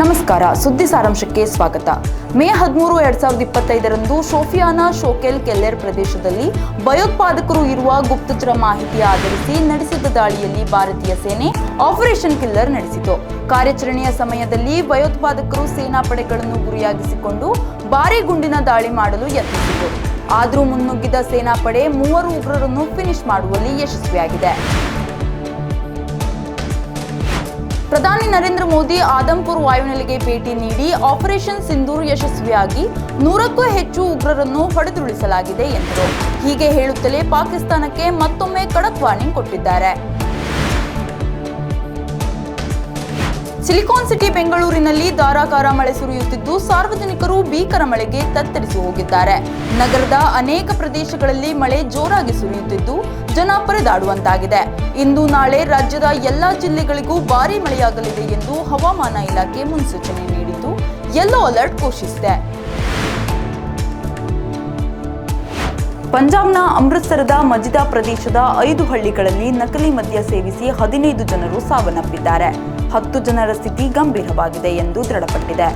ನಮಸ್ಕಾರ, ಸುದ್ದಿ ಸಾರಾಂಶಕ್ಕೆ ಸ್ವಾಗತ. ಮೇ ಹದಿಮೂರು, ಎರಡ್ ಸಾವಿರದ ಇಪ್ಪತ್ತೈದರಂದು ಶೋಫಿಯಾನ ಶೋಕೆಲ್ ಕೆಲ್ಲೆರ್ ಪ್ರದೇಶದಲ್ಲಿ ಭಯೋತ್ಪಾದಕರು ಇರುವ ಗುಪ್ತಚರ ಮಾಹಿತಿ ಆಧರಿಸಿ ನಡೆಸಿದ ದಾಳಿಯಲ್ಲಿ ಭಾರತೀಯ ಸೇನೆ ಆಪರೇಷನ್ ಕಿಲ್ಲರ್ ನಡೆಸಿತು. ಕಾರ್ಯಾಚರಣೆಯ ಸಮಯದಲ್ಲಿ ಭಯೋತ್ಪಾದಕರು ಸೇನಾ ಪಡೆಗಳನ್ನು ಗುರಿಯಾಗಿಸಿಕೊಂಡು ಭಾರೀ ಗುಂಡಿನ ದಾಳಿ ಮಾಡಲು ಯತ್ನಿಸಿತು. ಆದರೂ ಮುನ್ನುಗ್ಗಿದ ಸೇನಾಪಡೆ ಮೂವರು ಉಗ್ರರನ್ನು ಫಿನಿಶ್ ಮಾಡುವಲ್ಲಿ ಯಶಸ್ವಿಯಾಗಿದೆ. ಪ್ರಧಾನಿ ನರೇಂದ್ರ ಮೋದಿ ಆದಂಪುರ್ ವಾಯುನೆಲೆಗೆ ಭೇಟಿ ನೀಡಿ ಆಪರೇಷನ್ ಸಿಂಧೂರ್ ಯಶಸ್ವಿಯಾಗಿ ನೂರಕ್ಕೂ ಹೆಚ್ಚು ಉಗ್ರರನ್ನು ಹೊಡೆದುರುಳಿಸಲಾಗಿದೆ ಎಂದರು. ಹೀಗೆ ಹೇಳುತ್ತಲೇ ಪಾಕಿಸ್ತಾನಕ್ಕೆ ಮತ್ತೊಮ್ಮೆ ಖಡಕ್ ವಾರ್ನಿಂಗ್ ಕೊಟ್ಟಿದ್ದಾರೆ. ಸಿಲಿಕಾನ್ ಸಿಟಿ ಬೆಂಗಳೂರಿನಲ್ಲಿ ಧಾರಾಕಾರ ಮಳೆ ಸುರಿಯುತ್ತಿದ್ದು, ಸಾರ್ವಜನಿಕರು ಭೀಕರ ಮಳೆಗೆ ತತ್ತರಿಸಿ ಹೋಗಿದ್ದಾರೆ. ನಗರದ ಅನೇಕ ಪ್ರದೇಶಗಳಲ್ಲಿ ಮಳೆ ಜೋರಾಗಿ ಸುರಿಯುತ್ತಿದ್ದು, ಜನ ಪರದಾಡುವಂತಾಗಿದೆ. ಇಂದು ನಾಳೆ ರಾಜ್ಯದ ಎಲ್ಲಾ ಜಿಲ್ಲೆಗಳಿಗೂ ಭಾರಿ ಮಳೆಯಾಗಲಿದೆ ಎಂದು ಹವಾಮಾನ ಇಲಾಖೆ ಮುನ್ಸೂಚನೆ ನೀಡಿದ್ದು, ಯೆಲ್ಲೋ ಅಲರ್ಟ್ ಘೋಷಿಸಿದೆ. ಪಂಜಾಬ್ನ ಅಮೃತಸರದ ಮಜಿದಾ ಪ್ರದೇಶದ ಐದು ಹಳ್ಳಿಗಳಲ್ಲಿ ನಕಲಿ ಮದ್ಯ ಸೇವಿಸಿ ಹದಿನೈದು ಜನರು ಸಾವನ್ನಪ್ಪಿದ್ದಾರೆ. ಹತ್ತು ಜನರ ಸ್ಥಿತಿ ಗಂಭೀರವಾಗಿದೆ ಎಂದು ದೃಢಪಟ್ಟಿದೆ.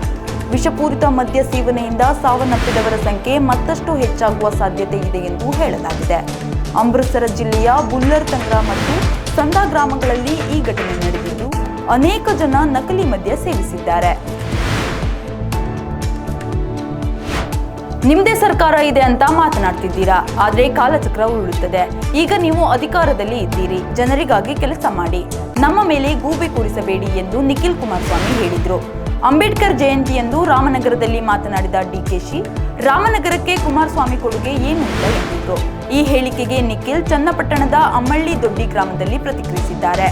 ವಿಷಪೂರಿತ ಮದ್ಯ ಸೇವನೆಯಿಂದ ಸಾವನ್ನಪ್ಪಿದವರ ಸಂಖ್ಯೆ ಮತ್ತಷ್ಟು ಹೆಚ್ಚಾಗುವ ಸಾಧ್ಯತೆ ಇದೆ ಎಂದು ಹೇಳಲಾಗಿದೆ. ಅಮೃತಸರ ಜಿಲ್ಲೆಯ ಬುಲ್ಲರ್ ತಂಗ್ರಾ ಮತ್ತು ಸಂದಾ ಗ್ರಾಮಗಳಲ್ಲಿ ಈ ಘಟನೆ ನಡೆದಿದ್ದು, ಅನೇಕ ಜನ ನಕಲಿ ಮದ್ಯ ಸೇವಿಸಿದ್ದಾರೆ. ನಿಮ್ಮದೇ ಸರ್ಕಾರ ಇದೆ ಅಂತ ಮಾತನಾಡ್ತಿದ್ದೀರಾ? ಆದರೆ ಕಾಲಚಕ್ರ ಉರುಳುತ್ತದೆ. ಈಗ ನೀವು ಅಧಿಕಾರದಲ್ಲಿ ಇದ್ದೀರಿ. ಜನರಿಗಾಗಿ ಕೆಲಸ ಮಾಡಿ. ನಮ್ಮ ಮೇಲೆ ಗೂಬೆ ಕೂರಿಸಬೇಡಿ ಎಂದು ನಿಖಿಲ್ ಕುಮಾರಸ್ವಾಮಿ ಹೇಳಿದರು. ಅಂಬೇಡ್ಕರ್ ಜಯಂತಿಯಂದು ರಾಮನಗರದಲ್ಲಿ ಮಾತನಾಡಿದ ಡಿಕೆಶಿ ರಾಮನಗರಕ್ಕೆ ಕುಮಾರಸ್ವಾಮಿ ಕೊಡುಗೆ ಏನು ಇಲ್ಲ ಎಂದಿದ್ರು ಈ ಹೇಳಿಕೆಗೆ ನಿಖಿಲ್ ಚನ್ನಪಟ್ಟಣದ ಅಮ್ಮಳ್ಳಿ ದೊಡ್ಡಿ ಗ್ರಾಮದಲ್ಲಿ ಪ್ರತಿಕ್ರಿಯಿಸಿದ್ದಾರೆ.